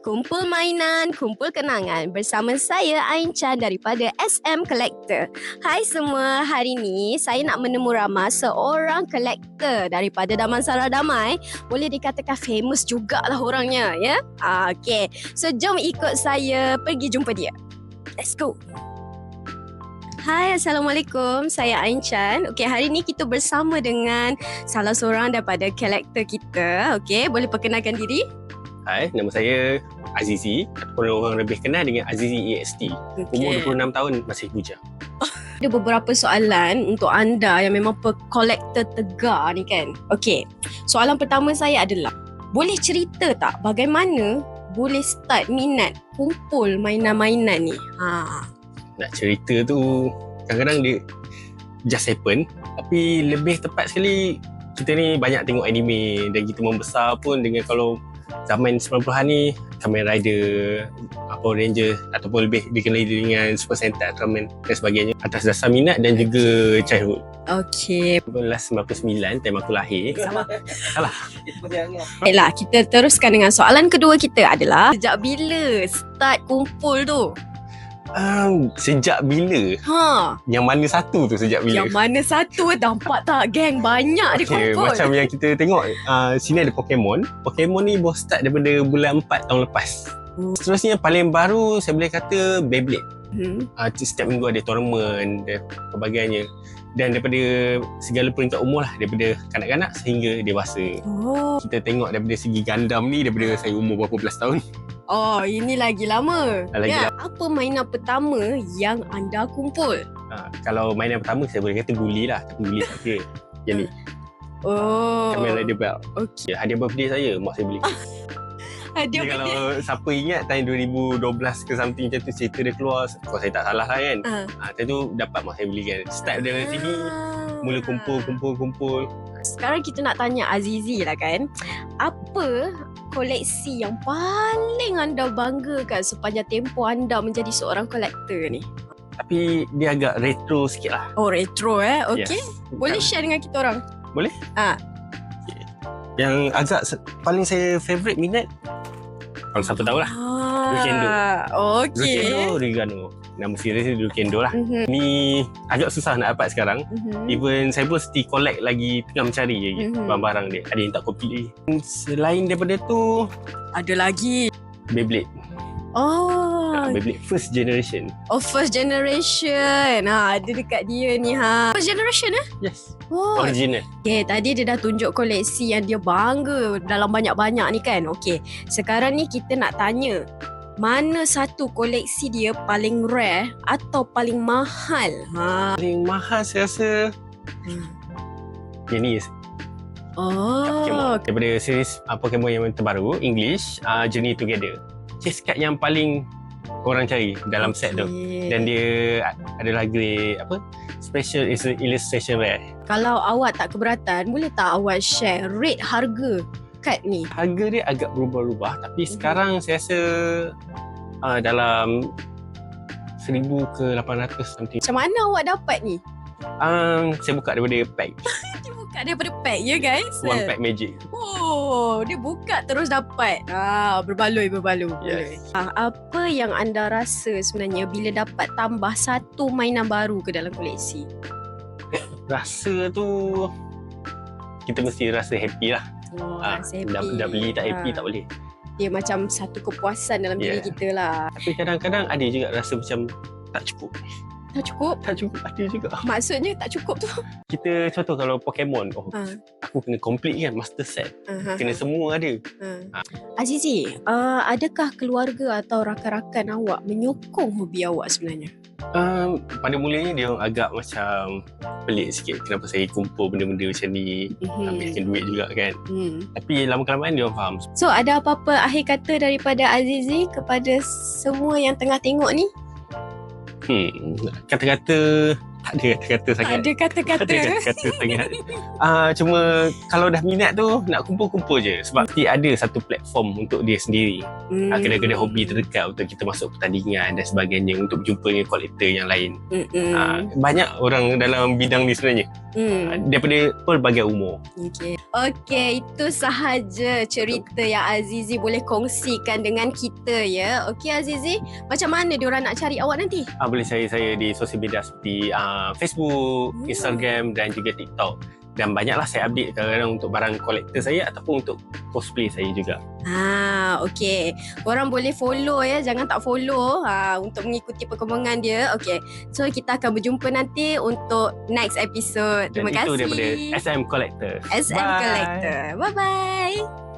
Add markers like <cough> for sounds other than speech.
Kumpul mainan, kumpul kenangan bersama saya Ain Chan daripada SM Collector. Hai semua, hari ini saya nak menemu ramah seorang kolektor daripada Damansara Damai. Boleh dikatakan famous jugalah orangnya, ya. Ah, okay, so jom ikut saya pergi jumpa dia. Let's go. Hai, Assalamualaikum. Saya Ain Chan. Okey, hari ini kita bersama dengan salah seorang daripada kolektor kita. Okey, boleh perkenalkan diri? Hai, nama saya Azizi ataupun orang lebih kenal dengan Azizi EXT. Umur 26 tahun masih bujang. Ada beberapa soalan untuk anda yang memang pe-collector tegar ni kan. Okey, soalan pertama saya adalah boleh cerita tak bagaimana boleh start minat kumpul mainan-mainan ni? Ha. Nak cerita tu kadang-kadang dia just happen tapi lebih tepat sekali kita ni banyak tengok anime dan kita membesar pun dengan kalau zaman 90-an ni Kamen Rider, Power Ranger ataupun lebih dikenali dengan Super Sentai, Ultraman dan sebagainya atas dasar minat dan juga childhood. Okey. Last 99 time aku lahir. Sama. Salah. Baiklah, kita teruskan dengan soalan kedua kita adalah sejak bila start kumpul tu? Um, sejak bila? Ha, Yang mana satu tu sejak bila? yang mana satu nampak tak geng banyak dia Okay, kumpul. macam yang kita tengok uh, sini ada Pokemon. Pokemon ni baru start daripada bulan 4 tahun lepas. Hmm. Seterusnya paling baru saya boleh kata Beyblade. Hmm. Uh, setiap minggu ada tournament dan pelbagai Dan daripada segala peringkat umur lah daripada kanak-kanak sehingga dewasa. Oh. Kita tengok daripada segi Gundam ni daripada saya umur berapa belas tahun. Oh, ini lagi lama. Lagi ya. Apa mainan pertama yang anda kumpul? Uh, kalau mainan pertama saya boleh kata guli lah. Tapi guli tak kira. Yang ni, Oh. Kamen Rider Belt. Okey. Ya, hadiah birthday saya, mak saya beli. <laughs> Dia Dia kalau siapa ingat tahun 2012 ke something macam tu cerita dia keluar kalau saya tak salah lah kan. Ah. Ha, time tu dapat mak saya belikan. Start dari sini mula kumpul kumpul kumpul. Sekarang kita nak tanya Azizi lah kan. Apa koleksi yang paling anda banggakan sepanjang tempoh anda menjadi seorang kolektor ni? Tapi dia agak retro sikit lah. Oh, retro eh. Okey. Yes. Boleh share dengan kita orang? Yang agak paling saya favourite minat kalau siapa tahu lah. Rukendo. Ah, okey. Rukendo Regano. Nama series dia Rukendo lah. Mhm, Ni agak susah nak dapat sekarang. mhm. Even saya pun still collect lagi tengah mencari lagi Mhm. barang-barang dia. Ada yang tak copy lagi. Selain daripada tu Ada lagi. Beyblade. Oh, Ah, Beyblade first generation. oh first generation. Ha, ada dekat dia ni ha. First generation eh? Yes. Oh, Original. Okay, tadi dia dah tunjuk koleksi yang dia bangga dalam banyak-banyak ni kan. Okay, sekarang ni kita nak tanya. Mana satu koleksi dia paling rare atau paling mahal? Ha. Paling mahal saya rasa yang ni Oh, Pokemon. Daripada series uh, Pokemon yang terbaru English uh, Journey Together. Chase card yang paling korang cari dalam set tu. okay. Dan dia adalah grade apa? Special is illustration rare. Kalau awak tak keberatan, boleh tak awak share rate harga kad ni? Harga dia agak berubah-ubah tapi Mhm. sekarang saya rasa uh, dalam 1000 ke 800 something. Macam mana awak dapat ni? Um, saya buka daripada pack. <laughs> Dia buka daripada pack ya guys. One pack magic. Oh, dia buka terus dapat. Ah, berbaloi berbaloi. Yes. Ah, apa yang anda rasa sebenarnya bila dapat tambah satu mainan baru ke dalam koleksi? <coughs> Rasa tu kita mesti rasa happy lah. Oh, rasa dah, dah beli tak happy Ah, tak boleh. Dia macam satu kepuasan dalam diri Yeah. kita lah. Tapi kadang-kadang ada juga rasa macam tak cukup. Tak cukup? Tak cukup ada juga. Maksudnya tak cukup tu. Kita contoh kalau Pokemon, oh Ah. aku kena complete kan master set. Aha. Kena semua ada. Ah. Azizi, uh, adakah keluarga atau rakan-rakan awak menyokong hobi awak sebenarnya? Um, pada mulanya dia agak macam pelik sikit kenapa saya kumpul benda-benda macam ni. Mhm. Ambilkan duit juga kan. Hmm. Tapi lama kelamaan dia faham. So ada apa-apa akhir kata daripada Azizi kepada semua yang tengah tengok ni? Hmm, kata-kata tak ada kata-kata sangat. Ada kata-kata. Tak ada kata-kata sangat. Ah cuma kalau dah minat tu nak kumpul-kumpul je sebab mesti ada satu platform untuk dia sendiri. Hmm. Hmm. Kedai-kedai hobi terdekat untuk kita masuk pertandingan dan sebagainya untuk berjumpa dengan kolektor yang lain. Hmm. banyak orang dalam bidang ni sebenarnya. Hmm. daripada pelbagai umur. Okay. okay, itu sahaja cerita yang Azizi boleh kongsikan dengan kita ya. Okay Azizi, macam mana diorang nak cari awak nanti? Ah, boleh cari saya di sosial media seperti ah, Facebook, Hmm. Instagram dan juga TikTok. Dan banyaklah saya update kadang-kadang untuk barang kolektor saya ataupun untuk cosplay saya juga. Ah, okay. Korang boleh follow ya, jangan tak follow ha, untuk mengikuti perkembangan dia. Okay, so kita akan berjumpa nanti untuk next episode. Dan Terima itu kasih. daripada SM Collector. SM Bye. Collector. Bye-bye.